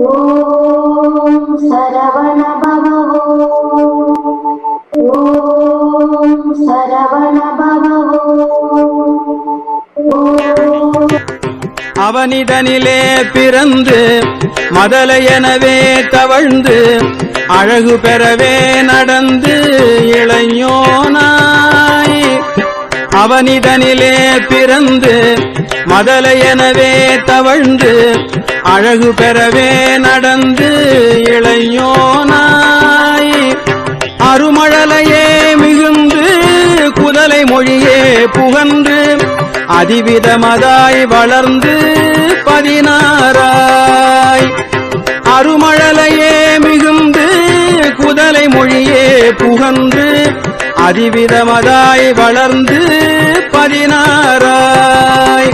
ஓம் சரவண பவோ ஓம் அவனிடனிலே பிறந்து மதலையெனவே தவழ்ந்து அழகு பெறவே நடந்து இளைஞனாய் அவனிடனிலே பிறந்து மதலையெனவே தவழ்ந்து அழகு பெறவே நடந்து இளையோனாய் அருமழலையே மிகுந்து குதலை மொழியே புகன்று அதிவிதமதாய் வளர்ந்து பதினாராய் அருமழலையே மிகுந்து குதலை மொழியே புகன்று அதிவிதமதாய் வளர்ந்து பதினாராய்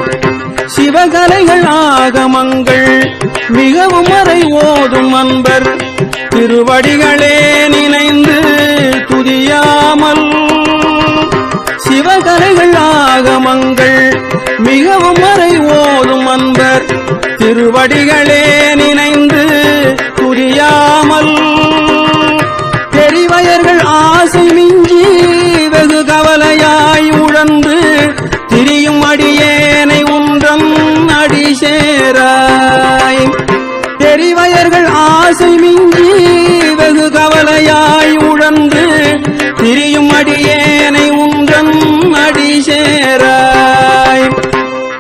சிவகலைகள் ஆகமங்கள் மிகவும் அறை ஓதும் அன்பர். திருவடிகளே நினைந்து துதியாமல். சிவகலைகள் ஆகமங்கள் மிகவும் அறை ஓதும் அன்பர். திருவடிகளே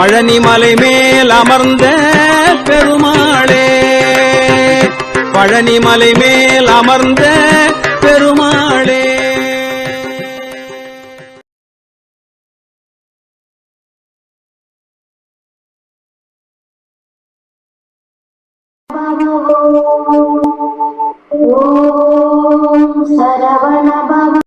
பழனி மலை மேல் அமர்ந்த பெருமாளே. பழனி மலை மேல் அமர்ந்த பெருமாளே. ஓம் சரவண